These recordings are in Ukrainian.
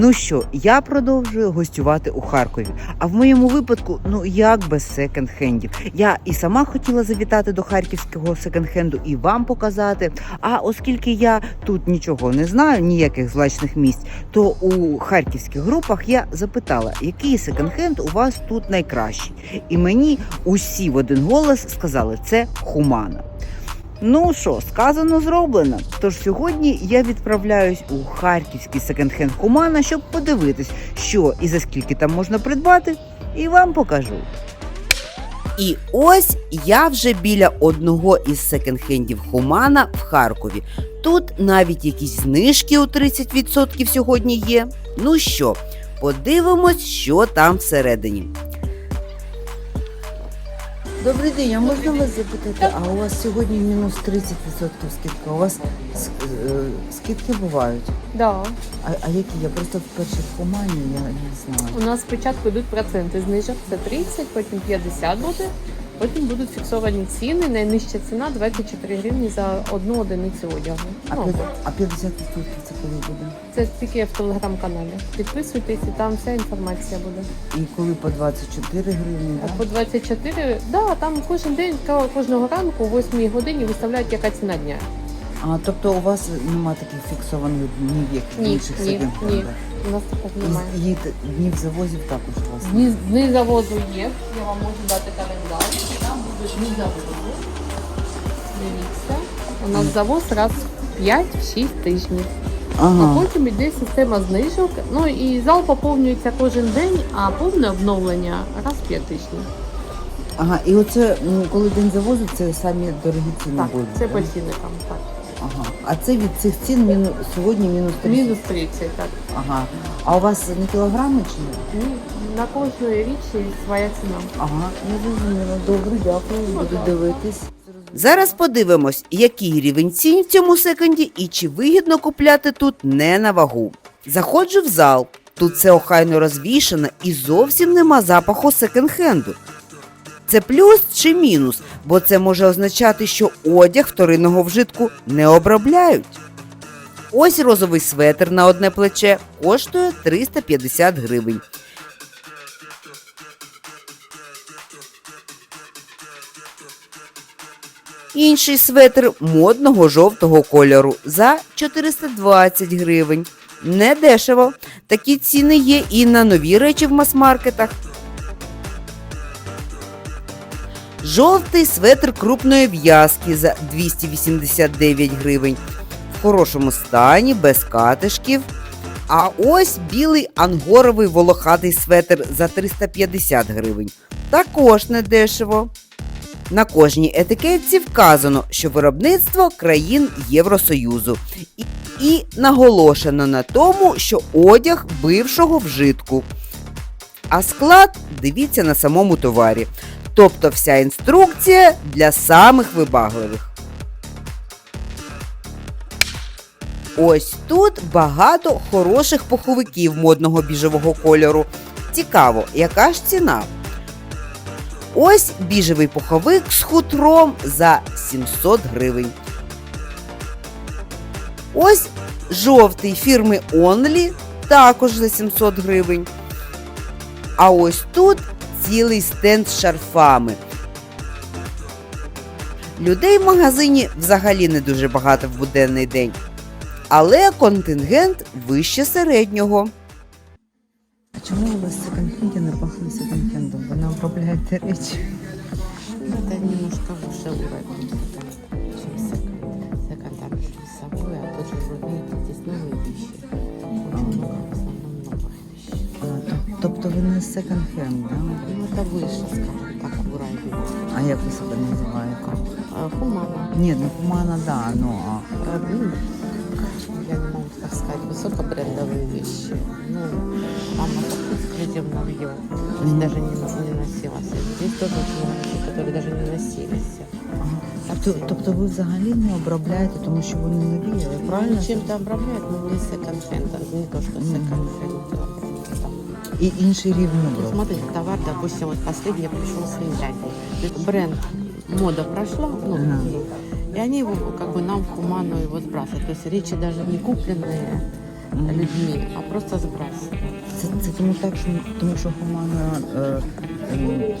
Ну що, я продовжую гостювати у Харкові. А в моєму випадку, ну як без секонд-хендів. Я і сама хотіла завітати до харківського секонд-хенду і вам показати. А оскільки я тут нічого не знаю, ніяких злачних місць, то у харківських групах я запитала, який секонд-хенд у вас тут найкращий. І мені усі в один голос сказали, це Хумана. Ну що, сказано, зроблено. Тож сьогодні я відправляюсь у харківський секонд-хенд Хумана, щоб подивитись, що і за скільки там можна придбати, і вам покажу. І ось я вже біля одного із секонд-хендів Хумана в Харкові. Тут навіть якісь знижки у 30% сьогодні є. Ну що, подивимось, що там всередині. Добрий день, а можна вас запитати, а у вас сьогодні мінус 30% скидка? У вас е, скидки бувають? Да. А, а які? Я просто вперше в Хумані, я не знаю. У нас спочатку йдуть проценти знижок, це 30, потім 50 буде, потім будуть фіксовані ціни. Найнижча ціна 24 гривні за одну одиницю одягу. А, Ну, п'ят- а 50 відсотків це коли буде? це тільки в телеграм-каналі. Підписуйтесь, і там вся інформація буде. І коли по 24 гривні, А да? по 24, да, там кожен день, ка- кожного ранку, о 8 годині виставляють, яка ціна дня. А тобто у вас немає таких фіксованих днів, як в Ні, інших ні, ні. У нас такого немає. І, і т- днів завозів також у вас. Дні, дні завозу є. Я вам можу дати календар. Там будуть дні завозу. Дивіться. У нас завоз раз в 5-6 тижнів. А Ага. потім йде система знижок. Ну і зал поповнюється кожен день, а повне обновлення раз в 5 тижнів. ага. І оце, м, коли день завозу, це самі дорогі ціни Так, будуть. це да? по цінникам. Так. Ага. А це від цих цін мінус, сьогодні мінус 30. Мінус 30, так. Ага. А у вас не кілограми чи ні? Ні, На кожної річі своя ціна. Ага, я зрозуміла. Добре, дякую. Буду так. дивитись. Зараз подивимось, який рівень цін в цьому секонді і чи вигідно купляти тут не на вагу. Заходжу в зал. Тут все охайно розвішано і зовсім нема запаху секонд-хенду. Це плюс чи мінус, бо це може означати, що одяг вторинного вжитку не обробляють. Ось розовий светр на одне плече коштує 350 гривень. Інший светр модного жовтого кольору за 420 гривень. Не дешево. Такі ціни є і на нові речі в мас-маркетах. Жовтий светр крупної в'язки за 289 гривень. В хорошому стані, без катишків. А ось білий ангоровий волохатий светр за 350 гривень. Також не дешево. На кожній етикетці вказано, що виробництво країн Євросоюзу. І, і наголошено на тому, що одяг бившого вжитку. А склад дивіться на самому товарі. Тобто вся інструкція для самих вибагливих. Ось тут багато хороших пуховиків модного біжевого кольору. Цікаво, яка ж ціна? Ось біжевий пуховик з хутром за 700 гривень. Ось жовтий фірми Only також за 700 гривень. А ось тут цілий стенд з шарфами. Людей в магазині взагалі не дуже багато в буденний день. Але контингент вище середнього. А чому у вас секонд-хенді не пахне секонд-хендом? Ви не обробляєте речі. Это немножко выше уровень, чем секонд. Секонд там очень весовой, а тут же вы видите, здесь новые вещи. Очень много, Тобто ви не секонд-хенд, да? Ну, это выше, скажем так, уровень. А як ви себе називаєте? А, Хумана. Ні, ну Хумана, да, ну а А, ну, я не могу так сказать, высокобрендовые вещи. Ну, мама такой эксклюзивно вьё. То есть Мгм. даже не, не носилась. Здесь тоже очень много вещей, которые даже не носились. Ага. Тобто, тобто ви взагалі не обробляєте, тому що вони нові, але правильно? Правильно? Чем-то обрамляют, но не секонд-хенд, а не то, что Мгм. секонд-хенд. Там І інший рівень Ну, обробки. Смотрите, товар, допустим, вот последний пришел с Финляндии. То есть бренд мода прошла, ну, Ага. и они его как бы нам в Куману его сбрасывают. То есть речи даже не купленные, людьми, а просто сбрасывают. Це, це тому так, що тому що Хумана е, е,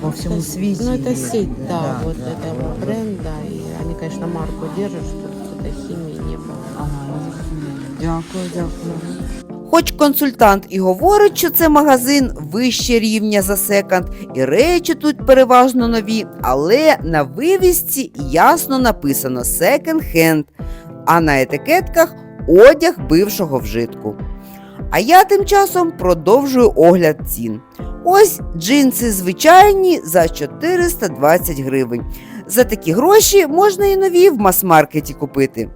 по всьому Это- світі. Ну, это є. сеть, да, вот да, этого да. бренда. И они, конечно, марку держат, чтобы какой-то химии не было. Ага, дякую, дякую. Хоч консультант і говорить, що це магазин вище рівня за секонд, і речі тут переважно нові, але на вивісці ясно написано секонд-хенд, а на етикетках одяг бившого вжитку. А я тим часом продовжую огляд цін. Ось джинси звичайні за 420 гривень. За такі гроші можна і нові в мас-маркеті купити.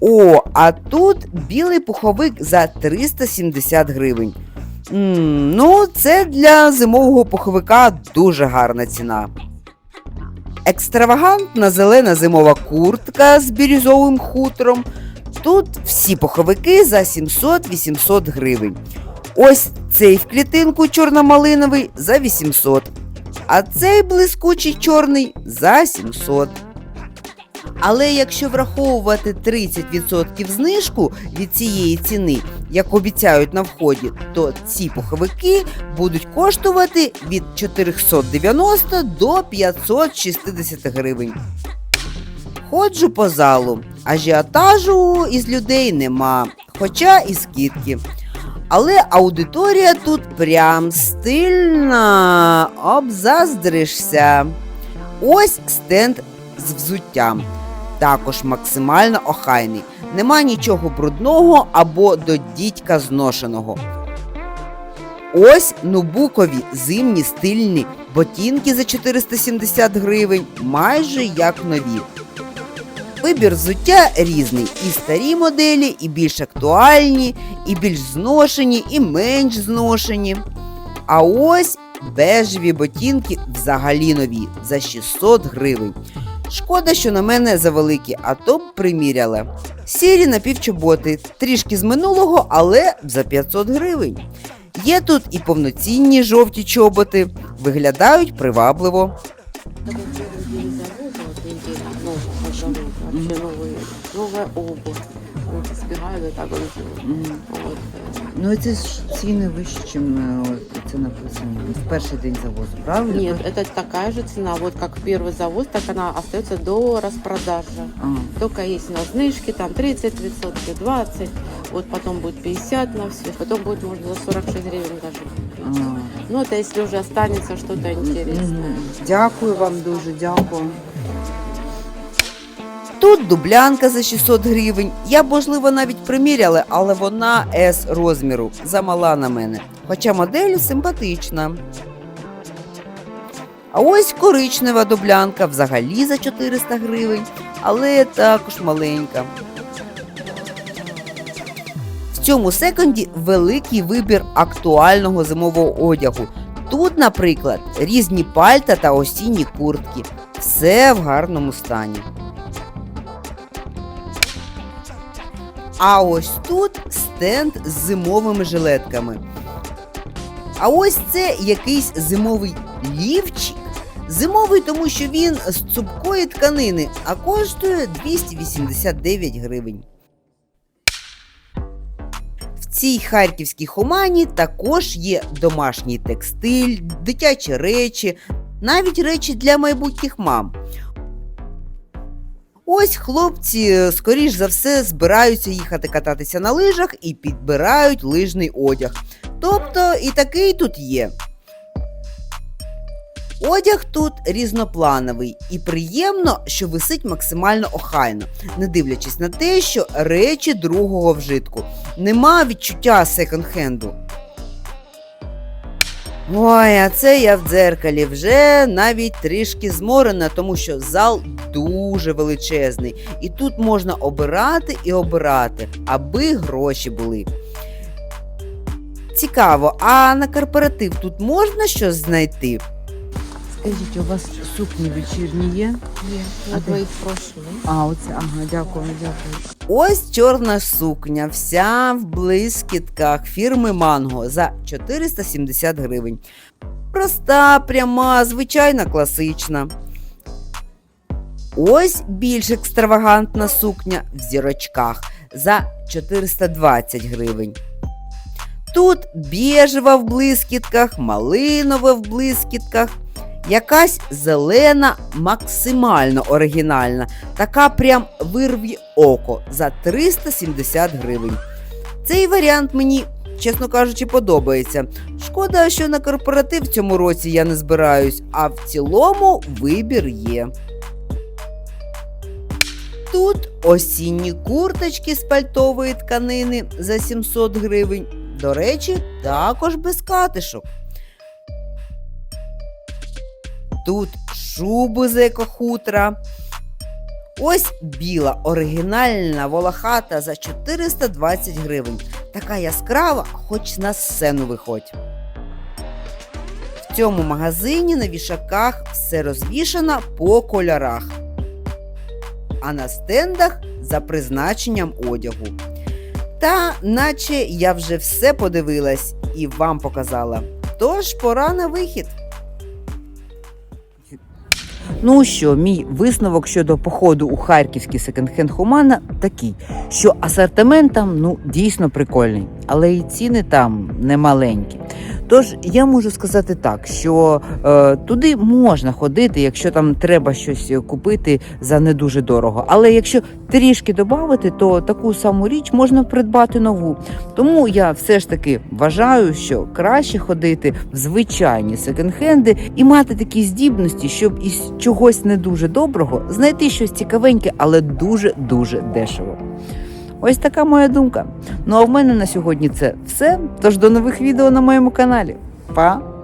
О, а тут білий пуховик за 370 гривень. М, ну, це для зимового пуховика дуже гарна ціна. Екстравагантна зелена зимова куртка з бірюзовим хутром. Тут всі пуховики за 700-800 гривень. Ось цей в клітинку чорномалиновий за 800, а цей блискучий чорний за 700. Але якщо враховувати 30% знижку від цієї ціни, як обіцяють на вході, то ці пуховики будуть коштувати від 490 до 560 гривень. Ходжу по залу. Ажіотажу із людей нема, хоча і скидки. Але аудиторія тут прям стильна, обзаздришся. Ось стенд з взуттям. Також максимально охайний. Нема нічого брудного або до дідька зношеного. Ось нубукові зимні стильні ботинки за 470 гривень, майже як нові. Вибір взуття різний: і старі моделі, і більш актуальні, і більш зношені, і менш зношені. А ось бежеві ботинки взагалі нові за 600 гривень. Шкода, що на мене завеликі, а то б приміряла. Сірі напівчоботи, трішки з минулого, але за 500 гривень. Є тут і повноцінні жовті чоботи, виглядають привабливо. Это первый день завода, вот неделя, ну, от завода, вообще новые, новая обувь. Вот, избираю вот так вот. вот. э, Ну і це ж ціни вищі, ніж це написано в перший день завозу, правильно? Нет, это такая же цена, вот как первый завоз, так она остается до распродажи. А, Только есть на знижки, там 30 20, вот потом будет 50 на все, потом будет можно за 46 гривен даже а. купить. Ну, это если уже останется что-то интересное. Мгм. Дякую вам дуже, дякую. Тут дублянка за 600 гривень. Я б, можливо, навіть приміряла, але вона S розміру, замала на мене. Хоча модель симпатична. А ось коричнева дублянка взагалі за 400 гривень, але також маленька. В цьому секонді великий вибір актуального зимового одягу. Тут, наприклад, різні пальта та осінні куртки. Все в гарному стані. А ось тут стенд з зимовими жилетками. А ось це якийсь зимовий лівчик. Зимовий, тому що він з цупкої тканини, а коштує 289 гривень. В цій харківській хумані також є домашній текстиль, дитячі речі, навіть речі для майбутніх мам. Ось хлопці, скоріш за все, збираються їхати кататися на лижах і підбирають лижний одяг. Тобто і такий тут є. Одяг тут різноплановий і приємно, що висить максимально охайно, не дивлячись на те, що речі другого вжитку. Нема відчуття секонд-хенду. Ой, а це я в дзеркалі вже навіть трішки зморена, тому що зал дуже величезний, і тут можна обирати і обирати, аби гроші були. Цікаво, а на корпоратив тут можна щось знайти? Скажіть, у вас сукні вечірні є? Вот ты- А, оце, ага, дякую, дякую. Ось чорна сукня, вся в блискітках фірми Манго за 470 гривень. Проста, пряма, звичайна, класична. Ось більш екстравагантна сукня в зірочках за 420 гривень. Тут біжева в блискітках, малинова в блискітках, якась зелена, максимально оригінальна, така прям вирві око за 370 гривень. Цей варіант мені, чесно кажучи, подобається. Шкода, що на корпоратив цьому році я не збираюсь, а в цілому вибір є. Тут осінні курточки з пальтової тканини за 700 гривень. До речі, також без катишок. Тут шуби з екохутра. Ось біла оригінальна волохата за 420 гривень. Така яскрава, хоч на сцену виходь. В цьому магазині на вішаках все розвішано по кольорах, а на стендах за призначенням одягу. Та наче я вже все подивилась і вам показала. Тож пора на вихід. Ну що, мій висновок щодо походу у харківський секонд-хенд Хумана такий, що асортимент там ну дійсно прикольний, але і ціни там немаленькі. Тож я можу сказати так, що е, туди можна ходити, якщо там треба щось купити за не дуже дорого. Але якщо трішки додати, то таку саму річ можна придбати нову. Тому я все ж таки вважаю, що краще ходити в звичайні секонд-хенди і мати такі здібності, щоб із чогось не дуже доброго знайти щось цікавеньке, але дуже дуже дешево. Ось така моя думка. Ну а в мене на сьогодні це все. Тож до нових відео на моєму каналі. Па!